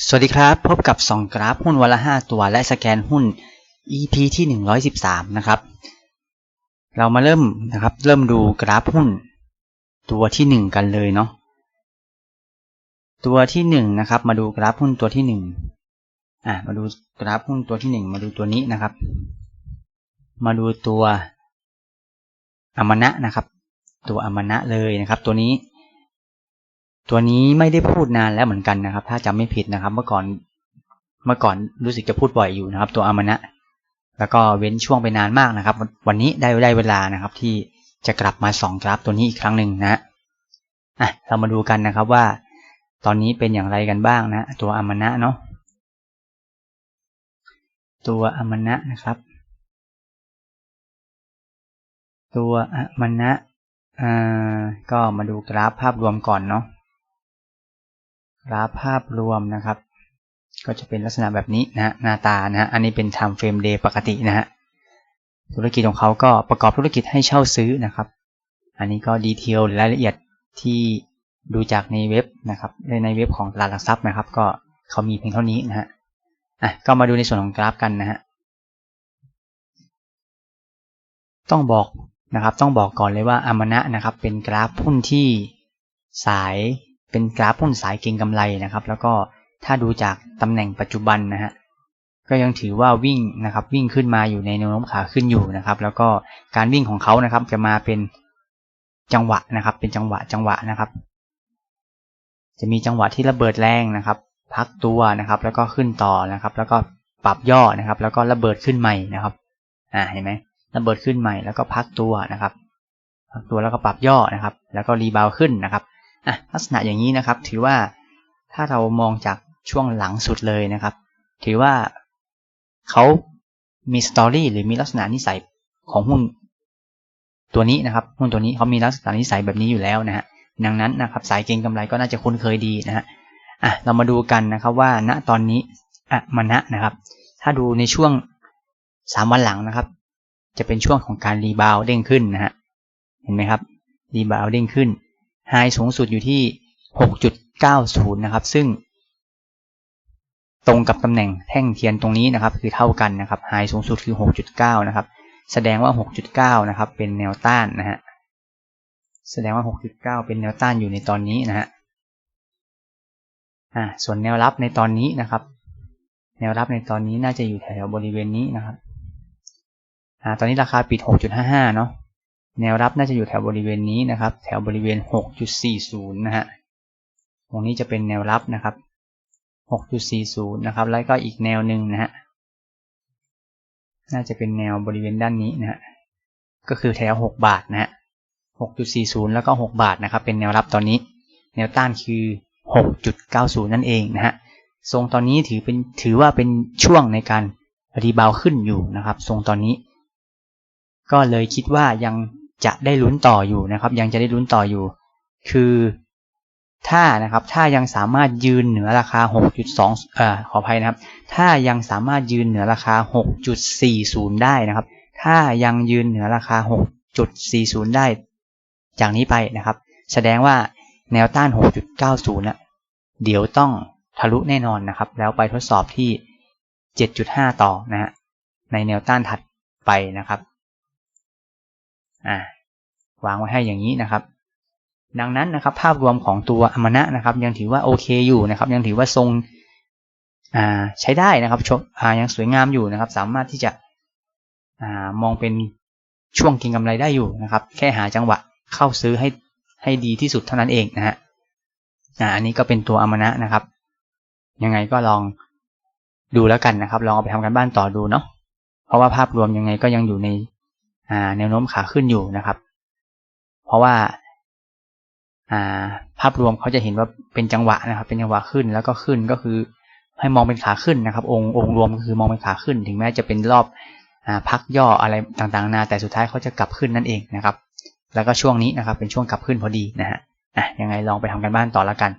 สวัสดีครับ พบกับส่องกราฟหุ้นวันละ 5 ตัวและสแกนหุ้น EP ที่ 113 นะครับ เรามาเริ่มนะครับ เริ่มดูกราฟหุ้น ตัวที่ 1 กันเลยเนาะตัวที่ 1 นะครับ มาดูกราฟหุ้นตัวที่ 1 อะมาดูกราฟหุ้นตัวที่ 1 มาดูตัวนี้นะครับ มาดูตัวอมนะนะครับ ตัวอมนะเลยนะครับ ตัวนี้ ตัวนี้ไม่ได้พูดนานแล้วเหมือนกันนะครับ ถ้าจำไม่ผิดนะครับ เมื่อก่อนเมื่อก่อนรู้สึกจะพูดบ่อยอยู่นะครับ ตัวอามนะ แล้วก็เว้นช่วงไปนานมากนะครับ วันนี้ได้ได้เวลานะครับ ที่จะกลับมาส่องกราฟตัวนี้อีกครั้งหนึ่งนะอะเรามาดูกันนะครับว่า ตอนนี้เป็นอย่างไรกันบ้างนะ ตัวอามนะเนาะตัวอามนะนะครับ ตัวอามนะอ่าก็มาดูกราฟภาพรวมก่อนเนาะ กราฟภาพรวมนะครับ ก็จะเป็นลักษณะแบบนี้นะหน้าตานะอันนี้เป็น time frame day ปกตินะฮะธุรกิจของเขาก็ประกอบธุรกิจให้เช่าซื้อนะครับ อันนี้ก็ดีเทลรายละเอียดที่ดูจากในเว็บนะครับในในเว็บของตลาดหลักทรัพย์นะครับ ก็เขามีเพียงเท่านี้นะฮะอะก็มาดูในส่วนของกราฟกันนะฮะต้องบอกนะครับ ต้องบอกก่อนเลยว่าอามนะนะครับ เป็นกราฟหุ้นที่สาย เป็นกราฟหุ้นสายเก็งกำไรนะครับ แล้วก็ถ้าดูจากตำแหน่งปัจจุบันนะฮะก็ยังถือว่าวิ่งนะครับ วิ่งขึ้นมาอยู่ในแนวโน้มขาขึ้นอยู่นะครับ แล้วก็การวิ่งของเขานะครับ จะมาเป็นจังหวะนะครับ เป็นจังหวะจังหวะนะครับ จะมีจังหวะที่ระเบิดแรงนะครับ พักตัวนะครับ แล้วก็ขึ้นต่อนะครับ แล้วก็ปรับย่อนะครับ แล้วก็ระเบิดขึ้นใหม่นะครับอ่าเห็นไหมระเบิดขึ้นใหม่แล้วก็พักตัวนะครับพักตัวแล้วก็ปรับย่อนะครับ แล้วก็รีบาวขึ้นนะครับ อะลักษณะอย่างนี้นะครับ ถือว่าถ้าเรามองจากช่วงหลังสุดเลยนะครับ ถือว่าเขามีสตอรี่หรือมีลักษณะนิสัยของหุ้นตัวนี้นะครับหุ้นตัวนี้เขามีลักษณะนิสัยแบบนี้อยู่แล้วนะฮะดังนั้นนะครับ สายเก็งกำไรก็น่าจะคุ้นเคยดีนะฮะอะเรามาดูกันนะครับว่าณตอนนี้อะมาณนะครับ ถ้าดูในช่วงสามวันหลังนะครับ จะเป็นช่วงของการรีบาวเด้งขึ้นนะฮะเห็นไหมครับรีบาวเด้งขึ้น ไฮสูงสุดอยู่ที่ 6.90 นะครับ ซึ่ง ตรงกับตำแหน่งแท่งเทียนตรงนี้นะครับ คือเท่ากันนะครับไฮสูงสุดคือ 6.9 นะครับ แสดงว่า 6.9 นะครับ เป็นแนวต้านนะฮะแสดงว่า 6.9 เป็นแนวต้านอยู่ในตอนนี้นะฮะอ่าส่วนแนวรับในตอนนี้นะครับ แนวรับในตอนนี้น่าจะอยู่แถวบริเวณนี้นะครับอ่าตอนนี้ราคาปิด 6.55 เนาะ แนวรับน่าจะอยู่แถวบริเวณนี้นะครับ แถวบริเวณ 6.40 นะฮะ ตรงนี้จะเป็นแนวรับนะครับ 6.40 นะครับ แล้วก็อีกแนวหนึ่งนะฮะ น่าจะเป็นแนวบริเวณด้านนี้นะฮะ ก็คือแถว 6 บาทนะฮะ 6.40 แล้วก็ 6 บาทนะครับ เป็นแนวรับตอนนี้ แนวต้านคือ 6.90 นั่นเองนะฮะ ทรงตอนนี้ถือเป็นถือว่าเป็นช่วงในการรีบาวขึ้นอยู่นะครับ ทรงตอนนี้ ก็เลยคิดว่ายัง จะได้ลุ้นต่ออยู่นะครับ ยังจะได้ลุ้นต่ออยู่ คือถ้านะครับถ้ายังสามารถยืนเหนือราคา 6.2เอ่อขออภัยนะครับ ถ้ายังสามารถยืนเหนือราคา 6.40 ได้นะครับ ถ้ายังยืนเหนือราคา 6.40 ได้ จากนี้ไปนะครับ แสดงว่าแนวต้าน 6.90นะเดี๋ยวต้องทะลุแน่นอนนะครับ แล้วไปทดสอบที่ 7.5 ต่อนะฮะในแนวต้านถัดไปนะครับ อ่าวางไว้ให้อย่างนี้นะครับ ดังนั้นนะครับ ภาพรวมของตัวอมนะนะครับ ยังถือว่าโอเคอยู่นะครับ ยังถือว่าทรงอ่าใช้ได้นะครับชอ่ายังสวยงามอยู่นะครับ สามารถที่จะอ่ามองเป็นช่วงกินกำไรได้อยู่นะครับ แค่หาจังหวะเข้าซื้อให้ให้ดีที่สุดเท่านั้นเองนะฮะอ่าอันนี้ก็เป็นตัวอมนะนะครับ ยังไงก็ลองดูแล้วกันนะครับ ลองเอาไปทำกันบ้านต่อดูเนาะเพราะว่าภาพรวมยังไงก็ยังอยู่ใน แนวโน้มขาขึ้นอยู่นะครับ เพราะว่าภาพรวมเขาจะเห็นว่าเป็นจังหวะนะครับ เป็นจังหวะขึ้นแล้วก็ขึ้นก็คือให้มองเป็นขาขึ้นนะครับ องค์องค์รวมก็คือมองเป็นขาขึ้น ถึงแม้จะเป็นรอบอพักย่ออะไรต่างๆนาแต่สุดท้ายเขาจะกลับขึ้นนั่นเองนะครับ แล้วก็ช่วงนี้นะครับ เป็นช่วงกลับขึ้นพอดีนะฮะอะยังไงลองไปทำกันบ้านต่อแล้วกัน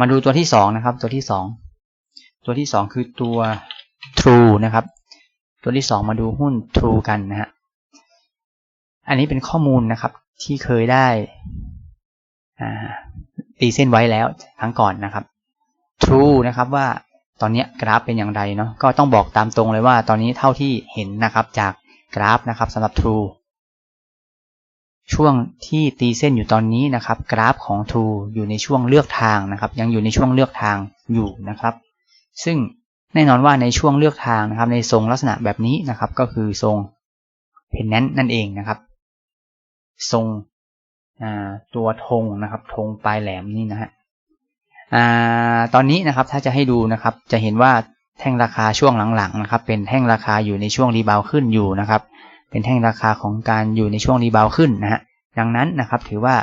มาดูตัวที่สองนะครับ ตัวที่สองตัวที่สองคือตัว True นะครับ ตัวที่สองมาดูหุ้น True กันนะฮะ อันนี้เป็นข้อมูลนะครับที่เคยได้ตีเส้นไว้แล้วครั้งก่อนนะครับ True นะครับว่าตอนนี้กราฟเป็นอย่างไรเนาะก็ต้องบอกตามตรงเลยว่าตอนนี้เท่าที่เห็นนะครับจากกราฟนะครับสำหรับ True ช่วงที่ตีเส้นอยู่ตอนนี้นะครับ กราฟของ True อยู่ในช่วงเลือกทางนะครับ ยังอยู่ในช่วงเลือกทางอยู่นะครับ ซึ่งแน่นอนว่าในช่วงเลือกทางนะครับ ในทรงลักษณะแบบนี้นะครับ ก็คือทรงเพนแนนนั่นเองนะครับ ทรงตัวธงนะครับธงปลายแหลมนี่นะฮะตอนนี้นะครับถ้าจะให้ดูนะครับจะเห็นว่าแท่งราคาช่วงหลังๆนะครับ เป็นแท่งราคาอยู่ในช่วงรีบาวขึ้นอยู่นะครับ เป็นแท่งราคาของการอยู่ในช่วงรีบาวขึ้นนะฮะดังนั้นนะครับถือว่า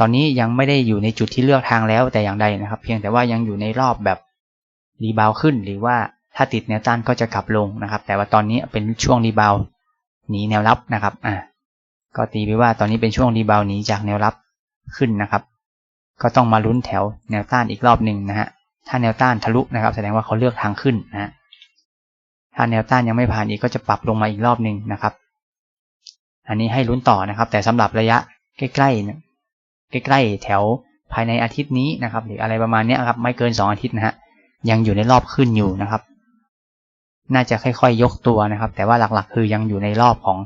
ตอนนี้ยังไม่ได้อยู่ในจุดที่เลือกทางแล้วแต่อย่างใดนะครับ เพียงแต่ว่ายังอยู่ในรอบแบบรีบาวขึ้น หรือว่าถ้าติดแนวต้านก็จะกลับลงนะครับ แต่ว่าตอนนี้เป็นช่วงรีบาวหนีแนวรับนะครับอ่า ก็ตีไปว่าตอนนี้เป็นช่วงรีบาวหนีจากแนวรับขึ้นนะครับ ก็ต้องมาลุ้นแถวแนวต้านอีกรอบหนึ่งนะฮะถ้าแนวต้านทะลุนะครับ แสดงว่าเขาเลือกทางขึ้นนะฮะถ้าแนวต้านยังไม่ผ่านอีกก็จะปรับลงมาอีกรอบหนึ่งนะครับ อันนี้ให้ลุ้นต่อนะครับ แต่สำหรับระยะใกล้ๆใกล้ๆแถวภายในอาทิตย์นี้นะครับ หรืออะไรประมาณนี้ครับ ไม่เกิน 2 อาทิตย์นะฮะยังอยู่ในรอบขึ้นอยู่นะครับ น่าจะค่อยๆยกตัวนะครับ แต่ว่าหลักๆ คือยังอยู่ในรอบของ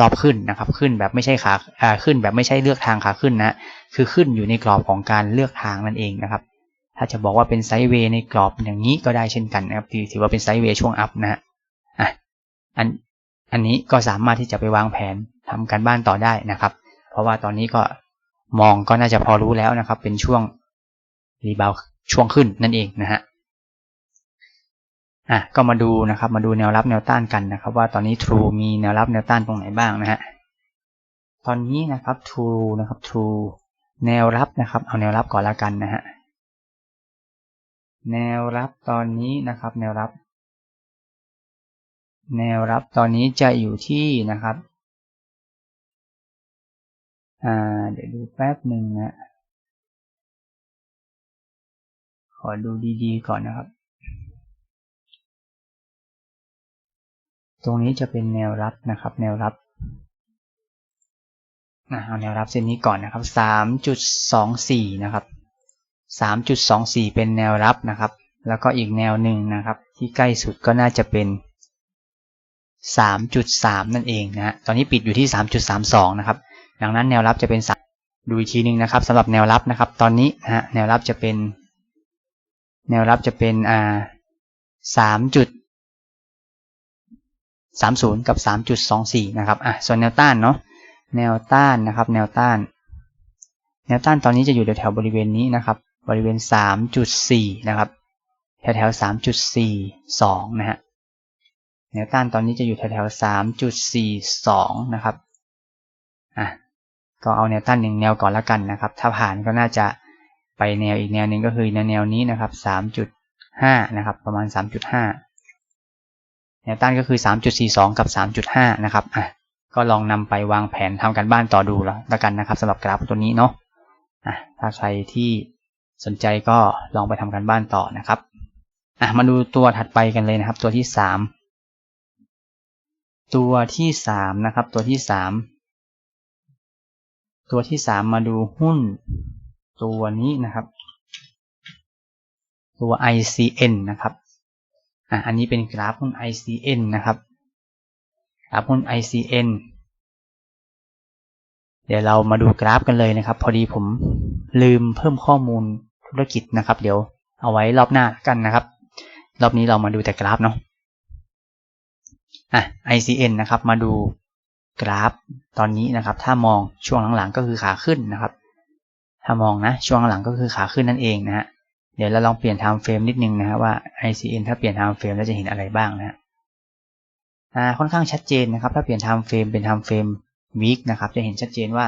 รอบขึ้นนะครับ ขึ้นแบบไม่ใช่ขาขึ้นแบบไม่ใช่เลือกทางขาขึ้นนะคือขึ้นอยู่ในกรอบของการเลือกทางนั่นเองนะครับ ถ้าจะบอกว่าเป็นไซด์เวย์ในกรอบอย่างนี้ก็ได้เช่นกันนะครับถือว่าเป็นไซด์เวย์ช่วงอัพนะฮะอะอันอันนี้ก็สามารถที่จะไปวางแผนทำการบ้านต่อได้นะครับ เพราะว่าตอนนี้ก็มองก็น่าจะพอรู้แล้วนะครับ เป็นช่วงรีบาวช่วงขึ้นนั่นเองนะฮะ อะก็มาดูนะครับมาดูแนวรับแนวต้านกันนะครับ ว่าตอนนี้ True มีแนวรับแนวต้านตรงไหนบ้างนะฮะตอนนี้นะครับ True นะครับ True แนวรับนะครับ เอาแนวรับก่อนละกันนะฮะแนวรับตอนนี้นะครับ แนวรับ แนวรับตอนนี้จะอยู่ที่นะครับอ่าเดี๋ยวดูแป๊บหนึ่งนะขอดูดีๆก่อนนะครับ ตรงนี้จะเป็นแนวรับนะครับ แนวรับเอาแนวรับเส้นนี้ก่อนนะครับสามจุดสองสี่นะครับสามจุดสองสี่เป็นแนวรับนะครับ แล้วก็อีกแนวหนึ่งนะครับ ที่ใกล้สุดก็น่าจะเป็นสามจุดสามนั่นเองนะฮะ ตอนนี้ปิดอยู่ที่สามจุดสามสองนะครับ ดังนั้นแนวรับจะเป็น ดูอีกทีนึงนะครับสำหรับแนวรับนะครับ ตอนนี้ฮะ แนวรับจะเป็น แนวรับจะเป็น อ่าสามจุด 30 กับ 3.24 นะครับ อะ ส่วนแนวต้านเนาะ แนวต้านนะครับ แนวต้าน แนวต้านตอนนี้จะอยู่แถวบริเวณนี้นะครับ บริเวณ 3.4 นะครับ แถวแถว3.42 นะฮะ แนวต้านตอนนี้จะอยู่แถวแถว3.42 นะครับ อะ ก็เอาแนวต้านหนึ่งแนวก่อนละกันนะครับ ถ้าผ่านก็น่าจะไปแนวอีกแนวหนึ่งก็คือแนวแนวนี้นะครับ 3.5 นะครับ ประมาณ 3.5 แนวต้านก็คือ 3.42 กับ 3.5 นะครับอะก็ลองนำไปวางแผนทำการบ้านต่อดูแล้วกันนะครับสำหรับกราฟตัวนี้เนาะอะถ้าใครที่สนใจก็ลองไปทำการบ้านต่อนะครับอะมาดูตัวถัดไปกันเลยนะครับ ตัวที่ 3 ตัวที่ 3 นะครับ ตัวที่ 3 ตัวที่ 3 มาดูหุ้นตัวนี้นะครับ ตัว ICN นะครับ อะอันนี้เป็นกราฟหุ้น ICN นะครับกราฟหุ้น ICN เดี๋ยวเรามาดูกราฟกันเลยนะครับ พอดีผมลืมเพิ่มข้อมูลธุรกิจนะครับ เดี๋ยวเอาไว้รอบหน้ากันนะครับ รอบนี้เรามาดูแต่กราฟเนาะอะ ICN นะครับ มาดูกราฟตอนนี้นะครับ ถ้ามองช่วงหลังๆก็คือขาขึ้นนะครับ ถ้ามองนะช่วงหลังก็คือขาขึ้นนั่นเองนะฮะ เดี๋ยวเราลองเปลี่ยน time frame นิดนึงนะครับว่า ICN ถ้าเปลี่ยน time frame แล้วจะเห็นอะไรบ้างนะอ่าค่อนข้างชัดเจนนะครับ ถ้าเปลี่ยน time frame เป็น time frame week นะครับจะเห็นชัดเจนว่า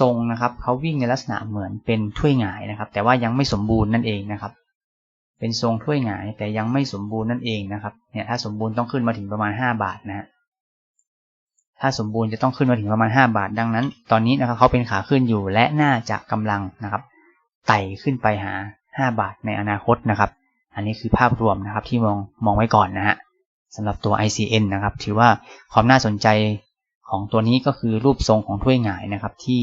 ทรงนะครับเขาวิ่งในลักษณะเหมือนเป็นถ้วยหงายนะครับ แต่ว่ายังไม่สมบูรณ์นั่นเองนะครับ เป็นทรงถ้วยหงายแต่ยังไม่สมบูรณ์นั่นเองนะครับเนี่ยถ้าสมบูรณ์ต้องขึ้นมาถึงประมาณ 5 บาทนะฮะถ้าสมบูรณ์จะต้องขึ้นมาถึงประมาณ 5 บาทดังนั้น ตอนนี้นะครับเขาเป็นขาขึ้นอยู่และน่าจะกำลังนะครับไต่ขึ้นไปหา 5 บาทในอนาคตนะครับ อันนี้คือภาพรวมนะครับที่มองมองไว้ก่อนนะฮะสำหรับตัว ICN นะครับ ถือว่าความน่าสนใจของตัวนี้ก็คือรูปทรงของถ้วยหงายนะครับ ที่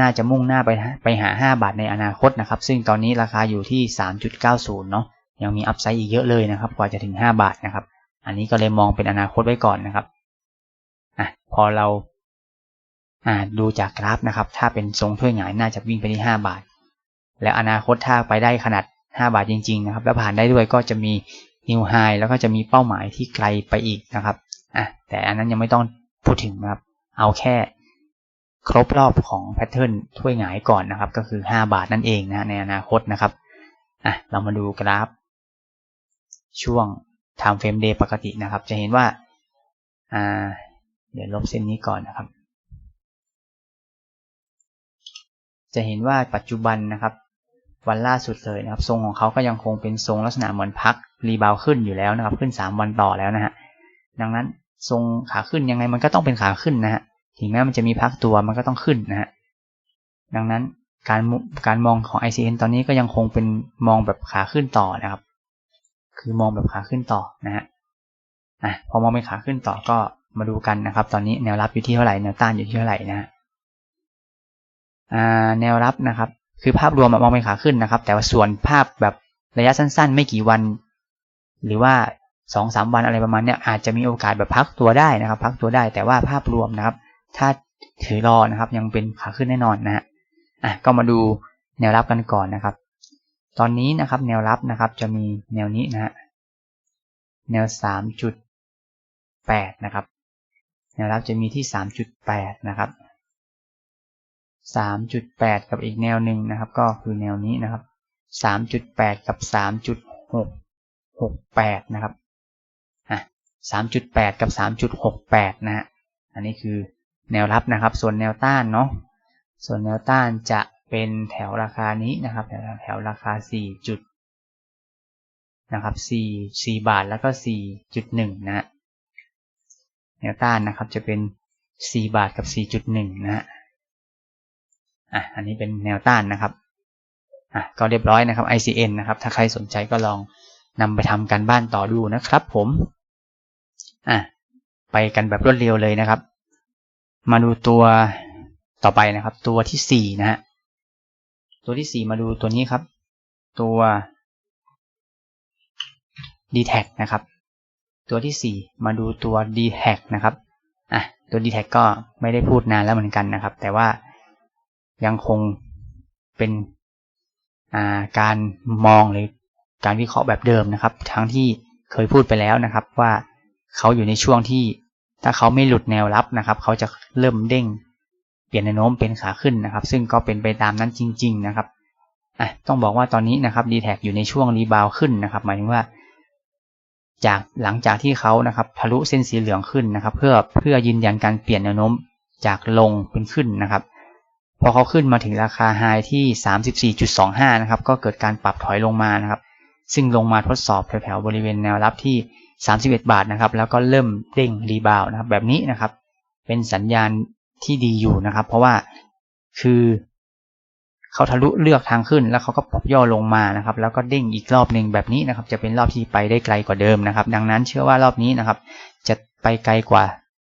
น่าจะมุ่งหน้าไปไปหา 5 บาทในอนาคตนะครับ ซึ่งตอนนี้ราคาอยู่ที่ 3.90 เนาะยังมีอัพไซด์อีกเยอะเลยนะครับ กว่าจะถึง 5 บาทนะครับ อันนี้ก็เลยมองเป็นอนาคตไว้ก่อนนะครับอะพอเราอ่าดูจากกราฟนะครับ ถ้าเป็นทรงถ้วยหงายน่าจะวิ่งไปที่ 5 บาท แล้วอนาคตถ้าไปได้ขนาด 5 บาทจริงๆนะครับ แล้วผ่านได้ด้วยก็จะมีนิวไฮแล้วก็จะมีเป้าหมายที่ไกลไปอีกนะครับอะแต่อันนั้นยังไม่ต้องพูดถึงนะครับ เอาแค่ครบรอบของแพทเทิร์นถ้วยหงายก่อนนะครับ ก็คือ 5 บาทนั่นเองนะในอนาคตนะครับอะเรามาดูกราฟ ช่วง time frame day ปกตินะครับ จะเห็นว่าอ่า เดี๋ยวลบเส้นนี้ก่อนนะครับ จะเห็นว่าปัจจุบันนะครับ วันล่าสุดเลยนะครับ ทรงของเขาก็ยังคงเป็นทรงลักษณะเหมือนพักรีบาวขึ้นอยู่แล้วนะครับ ขึ้น 3 วันต่อแล้วนะฮะดังนั้นทรงขาขึ้นยังไงมันก็ต้องเป็นขาขึ้นนะฮะถึงแม้มันจะมีพักตัวมันก็ต้องขึ้นนะฮะดังนั้นการการมองของ ICN ตอนนี้ก็ยังคงเป็นมองแบบขาขึ้นต่อนะครับ คือมองแบบขาขึ้นต่อนะฮะอะพอมองเป็นขาขึ้นต่อก็มาดูกันนะครับ ตอนนี้แนวรับอยู่ที่เท่าไหร่แนวต้านอยู่ที่เท่าไหร่นะฮะแนวรับนะครับ คือภาพรวมมองเป็นขาขึ้นนะครับ แต่ว่าส่วนภาพแบบระยะสั้นๆ ไม่กี่วัน หรือว่าสองสามวันอะไรประมาณเนี้ยอาจจะมีโอกาสแบบพักตัวได้นะครับ พักตัวได้แต่ว่าภาพรวมนะครับ ถ้าถือรอนะครับ ยังเป็นขาขึ้นแน่นอนนะฮะอะก็มาดูแนวรับกันก่อนนะครับ ตอนนี้นะครับ แนวรับนะครับ จะมีแนวนี้นะฮะแนวสามจุดแปดนะครับ แนวรับจะมีที่สามจุดแปดนะครับ สามจุดแปดกับอีกแนวหนึ่งนะครับ ก็คือแนวนี้นะครับสามจุดแปดกับสามจุดหกหกแปดนะครับอะสามจุดแปดกับสามจุดหกแปดนะฮะอันนี้คือแนวรับนะครับ ส่วนแนวต้านเนาะส่วนแนวต้านจะเป็นแถวราคานี้นะครับแถวแถวราคาสี่จุดนะครับสี่สี่บาทแล้วก็สี่จุดหนึ่งนะแนวต้านนะครับจะเป็นสี่บาทกับสี่จุดหนึ่งนะฮะ อะอันนี้เป็นแนวต้านนะครับอะก็เรียบร้อยนะครับ ICN นะครับ ถ้าใครสนใจก็ลองนำไปทำกันบ้านต่อดูนะครับ ผมอะไปกันแบบรวดเร็วเลยนะครับ มาดูตัวต่อไปนะครับ ตัวที่สี่นะฮะตัวที่สี่มาดูตัวนี้ครับ ตัว d t แทนะครับ ตัวที่สี่มาดูตัว d t แทนะครับอะตัว d t แทก็ไม่ได้พูดนานแล้วเหมือนกันนะครับ แต่ว่า ยังคงเป็นการมองหรือการวิเคราะห์แบบเดิมนะครับ ทั้งที่เคยพูดไปแล้วนะครับว่าเขาอยู่ในช่วงที่ถ้าเขาไม่หลุดแนวรับนะครับ เขาจะเริ่มเด้ง เปลี่ยนแนวโน้มเป็นขาขึ้นนะครับ ซึ่งก็เป็นไปตามนั้นจริง ๆ นะครับอะต้องบอกว่าตอนนี้นะครับ d t แทอยู่ในช่วงรีบาวขึ้นนะครับ หมายถึงว่า จากหลังจากที่เขานะครับ ทะลุเส้นสีเหลืองขึ้นนะครับ เพื่อเพื่อยืนยันการเปลี่ยนแนวโน้มจากลงเป็นขึ้นนะครับ พอเขาขึ้นมาถึงราคาไฮที่ 34.25 นะครับ ก็เกิดการปรับถอยลงมานะครับ ซึ่งลงมาทดสอบแถวๆบริเวณแนวรับที่ 31 บาทนะครับ แล้วก็เริ่มเด้งรีบาวนะครับ แบบนี้นะครับ เป็นสัญญาณที่ดีอยู่นะครับ เพราะว่าคือเขาทะลุเลือกทางขึ้นแล้วเขาก็ปรับย่อลงมานะครับ แล้วก็เด้งอีกรอบหนึ่งแบบนี้นะครับ จะเป็นรอบที่ไปได้ไกลกว่าเดิมนะครับ ดังนั้นเชื่อว่ารอบนี้นะครับ จะไปไกลกว่า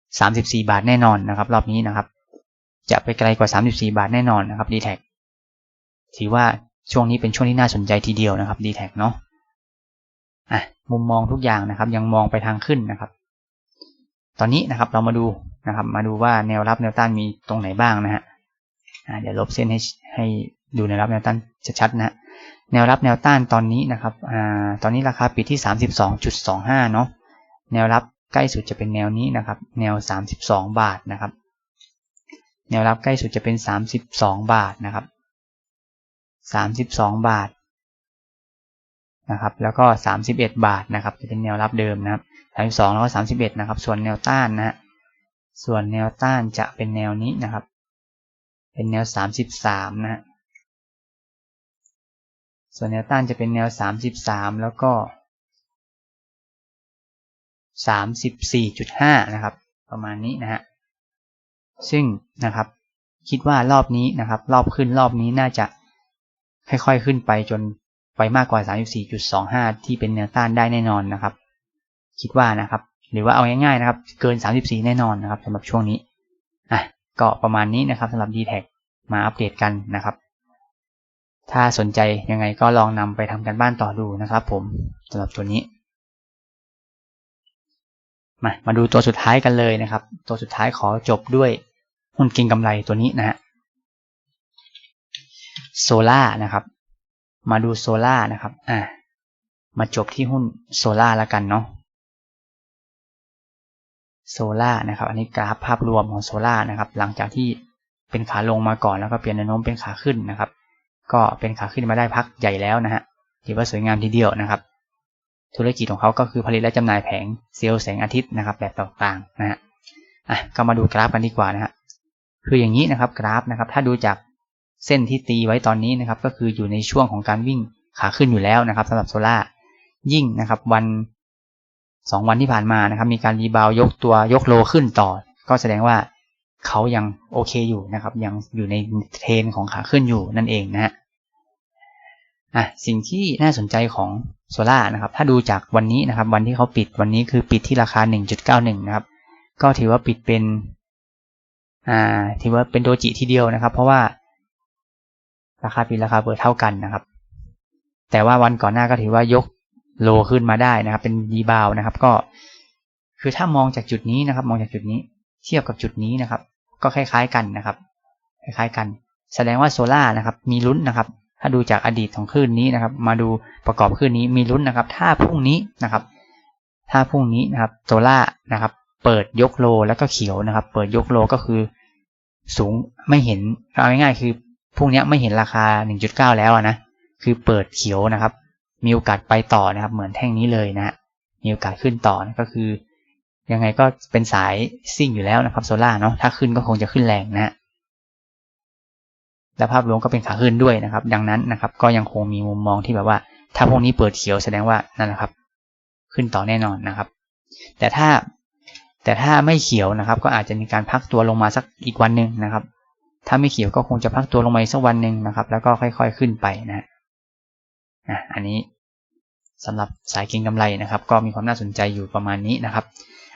34 บาทแน่นอนนะครับ รอบนี้นะครับ จะไปไกลกว่า 34 บาทแน่นอนนะครับ d t แทถือว่าช่วงนี้เป็นช่วงที่น่าสนใจทีเดียวนะครับ d t แทเนาะอะมุมมองทุกอย่างนะครับ ยังมองไปทางขึ้นนะครับ ตอนนี้นะครับเรามาดูนะครับ มาดูว่าแนวรับแนวต้านมีตรงไหนบ้างนะฮะอ่าเดี๋ยวลบเส้นให้ให้ดูแนวรับแนวต้านชัดๆนะแนวรับแนวต้านตอนนี้นะครับอ่าตอนนี้ราคาปิดที่ 32.25 เนาะแนวรับใกล้สุดจะเป็นแนวนี้นะครับ แนว 32 บาทนะครับ แนวรับใกล้สุดจะเป็น 32 บาทนะครับ 32 บาทนะครับ แล้วก็ 31 บาทนะครับ จะเป็นแนวรับเดิมนะครับ 32 แล้วก็ 31 นะครับ ส่วนแนวต้านนะฮะ ส่วนแนวต้านจะเป็นแนวนี้นะครับ เป็นแนว 33 นะฮะ ส่วนแนวต้านจะเป็นแนว 33 แล้วก็ 34.5 นะครับ ประมาณนี้นะฮะ ซึ่งนะครับคิดว่ารอบนี้นะครับ รอบขึ้นรอบนี้น่าจะค่อยๆขึ้นไปจนไปมากกว่า 34.25 ที่เป็นแนวต้านได้แน่นอนนะครับ คิดว่านะครับ หรือว่าเอาง่ายๆนะครับ เกิน 34 แน่นอนนะครับสำหรับช่วงนี้อะก็ประมาณนี้นะครับสำหรับ d t แทมาอัปเดตกันนะครับ ถ้าสนใจยังไงก็ลองนำไปทำกันบ้านต่อดูนะครับ ผมสำหรับตัวนี้มามาดูตัวสุดท้ายกันเลยนะครับ ตัวสุดท้ายขอจบด้วย หุ้นเก่งกำไรตัวนี้นะฮะโซล่านะครับ มาดูโซล่านะครับ อ่ามาจบที่หุ้นโซล่าแล้วกันเนาะโซล่านะครับ อันนี้กราฟภาพรวมของโซล่านะครับ หลังจากที่เป็นขาลงมาก่อนแล้วก็เปลี่ยนแนวโน้มเป็นขาขึ้นนะครับ ก็เป็นขาขึ้นมาได้พักใหญ่แล้วนะฮะถือว่าสวยงามทีเดียวนะครับ ธุรกิจของเขาก็คือผลิตและจำหน่ายแผงเซลล์แสงอาทิตย์นะครับ แบบต่างๆนะฮะอะก็มาดูกราฟกันดีกว่านะฮะ คืออย่างนี้นะครับกราฟนะครับ ถ้าดูจากเส้นที่ตีไว้ตอนนี้นะครับ ก็คืออยู่ในช่วงของการวิ่งขาขึ้นอยู่แล้วนะครับสำหรับโซล่ายิ่งนะครับวันสองวันที่ผ่านมานะครับ มีการรีบาวยกตัวยกโลขึ้นต่อ ก็แสดงว่าเขายังโอเคอยู่นะครับ ยังอยู่ในเทรนของขาขึ้นอยู่นั่นเองนะฮะอะสิ่งที่น่าสนใจของโซล่านะครับ ถ้าดูจากวันนี้นะครับ วันที่เขาปิดวันนี้คือปิดที่ราคา 1.91 นะครับ ก็ถือว่าปิดเป็น อ่าถือว่าเป็นโดจิทีเดียวนะครับ เพราะว่าราคาปิดราคาเปิดเท่ากันนะครับ แต่ว่าวันก่อนหน้าก็ถือว่ายกโลขึ้นมาได้นะครับ เป็นดีบาวนะครับ ก็คือถ้ามองจากจุดนี้นะครับ มองจากจุดนี้เทียบกับจุดนี้นะครับ ก็คล้ายๆกันนะครับ คล้ายๆกัน แสดงว่าโซล่านะครับ มีลุ้นนะครับ ถ้าดูจากอดีตของคลื่นนี้นะครับ มาดูประกอบคลื่นนี้มีลุ้นนะครับ ถ้าพรุ่งนี้นะครับ ถ้าพรุ่งนี้นะครับโซล่านะครับ เปิดยกโลแล้วก็เขียวนะครับ เปิดยกโลก็คือ สูงไม่เห็นเอาง่ายๆคือพรุ่งนี้ไม่เห็นราคา 1.9 แล้วนะ คือเปิดเขียวนะครับ มีโอกาสไปต่อนะครับ เหมือนแท่งนี้เลยนะมีโอกาสขึ้นต่อนะก็คือ ยังไงก็เป็นสายซิ่งอยู่แล้วนะครับโซล่าเนาะถ้าขึ้นก็คงจะขึ้นแรงนะฮะและภาพรวมก็เป็นขาขึ้นด้วยนะครับ ดังนั้นนะครับ ก็ยังคงมีมุมมองที่แบบว่า ถ้าพวกนี้เปิดเขียวแสดงว่านั่นแหละครับ ขึ้นต่อแน่นอนนะครับ แต่ถ้า แต่ถ้าไม่เขียวนะครับ ก็อาจจะมีการพักตัวลงมาสักอีกวันหนึ่งนะครับ ถ้าไม่เขียวก็คงจะพักตัวลงมาสักวันหนึ่งนะครับ แล้วก็ค่อย ๆขึ้นไปนะอะอันนี้สำหรับสายเก็งกำไรนะครับ ก็มีความน่าสนใจอยู่ประมาณนี้นะครับ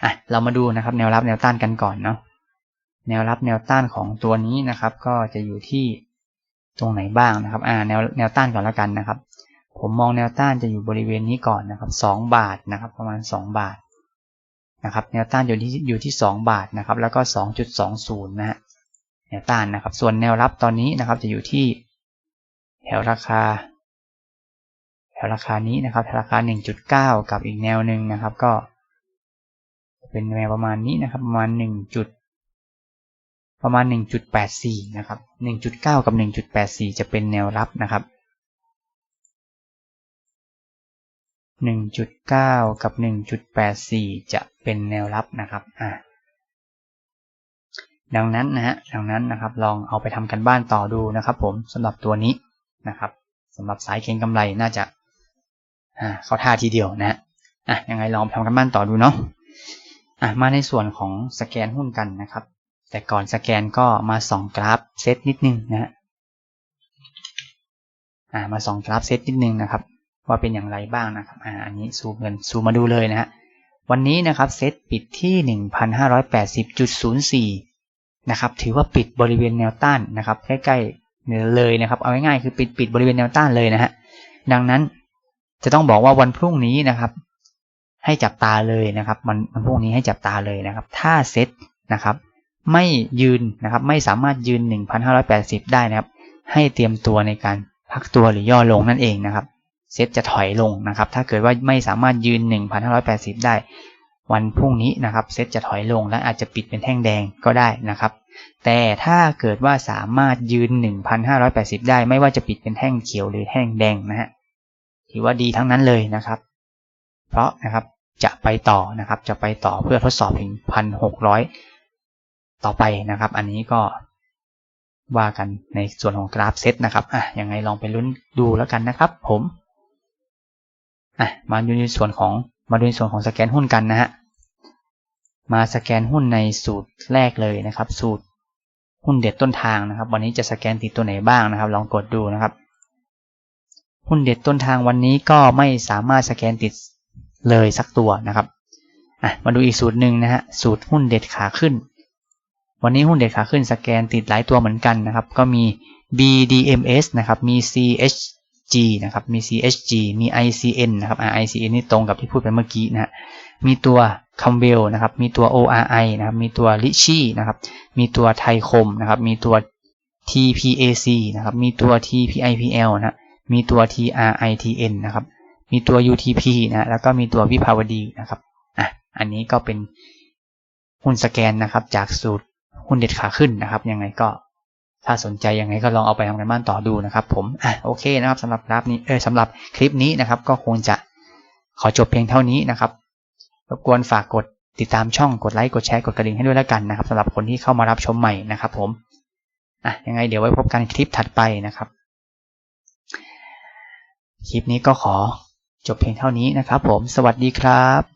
อะเรามาดูนะครับแนวรับแนวต้านกันก่อนเนาะแนวรับแนวต้านของตัวนี้นะครับ ก็จะอยู่ที่ตรงไหนบ้างนะครับอ่าแนวแนวต้านก่อนแล้วกันนะครับ ผมมองแนวต้านจะอยู่บริเวณนี้ก่อนนะครับสองบาทนะครับ ประมาณสองบาท นะครับแนวต้านอยู่ที่อยู่ที่สองบาทนะครับแล้วก็สองจุดสองศูนย์นะฮะแนวต้านนะครับ ส่วนแนวรับตอนนี้นะครับจะอยู่ที่แถวราคา แถวราคานี้นะครับแถวราคาหนึ่งจุดเก้ากับอีกแนวหนึ่งนะครับ ก็เป็นแนวประมาณนี้นะครับประมาณหนึ่งจุด ประมาณ 1.84 นะครับ 1.9 กับ 1.84 จะเป็นแนวรับนะครับ 1.9 กับ 1.84 จะเป็นแนวรับนะครับอ่าดังนั้นนะฮะดังนั้นนะครับลองเอาไปทำกันบ้านต่อดูนะครับ ผมสำหรับตัวนี้นะครับสำหรับสายเก็งกำไรน่าจะอ่าเข้าท่าทีเดียวนะฮะอะยังไงลองทำกันบ้านต่อดูเนาะอะมาในส่วนของสแกนหุ้นกันนะครับ แต่ก่อนสแกนก็มาส่องกราฟเซตนิดนึงนะฮะอ่ามาส่องกราฟเซตนิดนึงนะครับ ว่าเป็นอย่างไรบ้างนะครับอ่าอันนี้ซูมเงินซูมมาดูเลยนะฮะวันนี้นะครับเซตปิดที่ 1,580.04 นะครับถือว่าปิดบริเวณแนวต้านนะครับใกล้ๆเลยนะครับเอาง่ายๆคือปิดปิดบริเวณแนวต้านเลยนะฮะดังนั้นจะต้องบอกว่าวันพรุ่งนี้นะครับ ให้จับตาเลยนะครับมันวันพรุ่งนี้ให้จับตาเลยนะครับ ถ้าเซตนะครับ ไม่ยืนนะครับไม่สามารถยืน 1,580 ได้นะครับ ให้เตรียมตัวในการพักตัวหรือย่อลงนั่นเองนะครับ เซตจะถอยลงนะครับ ถ้าเกิดว่าไม่สามารถยืน 1,580 ได้ วันพรุ่งนี้นะครับ เซตจะถอยลงและอาจจะปิดเป็นแท่งแดงก็ได้นะครับ แต่ถ้าเกิดว่าสามารถยืน 1,580 ได้ ไม่ว่าจะปิดเป็นแท่งเขียวหรือแท่งแดงนะฮะ ถือว่าดีทั้งนั้นเลยนะครับ เพราะนะครับจะไปต่อนะครับ จะไปต่อเพื่อทดสอบถึง 1,600 ต่อไปนะครับ อันนี้ก็ว่ากันในส่วนของกราฟเซตนะครับ อะ ยังไงลองไปลุ้นดูแล้วกันนะครับผม อะมาดูในส่วนของมาดูในส่วนของสแกนหุ้นกันนะฮะมาสแกนหุ้นในสูตรแรกเลยนะครับ สูตรหุ้นเด็ดต้นทางนะครับ วันนี้จะสแกนติดตัวไหนบ้างนะครับ ลองกดดูนะครับ หุ้นเด็ดต้นทางวันนี้ก็ไม่สามารถสแกนติดเลยสักตัวนะครับอะมาดูอีกสูตรหนึ่งนะฮะสูตรหุ้นเด็ดขาขึ้น วันนี้หุ้นเด็ดขาขึ้นสแกนติดหลายตัวเหมือนกันนะครับ ก็มี BDMs นะครับมี CH CHG นะครับมี CHG มี ICN นะครับ ICN นี่ตรงกับที่พูดไปเมื่อกี้นะมีตัว c a m b e l นะครับมีตัว ORI นะครับมีตัว r i c h i นะครับมีตัวไทคมนะครับมีตัว TPAC นะครับมีตัว TPIPL นะมีตัว TRITN นะครับมีตัว UTP นะแล้วก็มีตัววิภาวดีนะครับอะอันนี้ก็เป็นหุ้นสแกนนะครับจากสูตรหุ้นเด็ดขาขึ้นนะครับยังไงก็ ถ้าสนใจยังไงก็ลองเอาไปทำกันบ้านต่อดูนะครับ ผมอะโอเคนะครับสำหรับกราฟนี้เออสำหรับคลิปนี้นะครับ ก็คงจะขอจบเพียงเท่านี้นะครับรบกวนฝากกดติดตามช่องกดไลค์กดแชร์กดกระดิ่งให้ด้วยแล้วกันนะครับสำหรับคนที่เข้ามารับชมใหม่นะครับ ผมอะยังไงเดี๋ยวไว้พบกันคลิปถัดไปนะครับ คลิปนี้ก็ขอจบเพียงเท่านี้นะครับ ผม สวัสดีครับ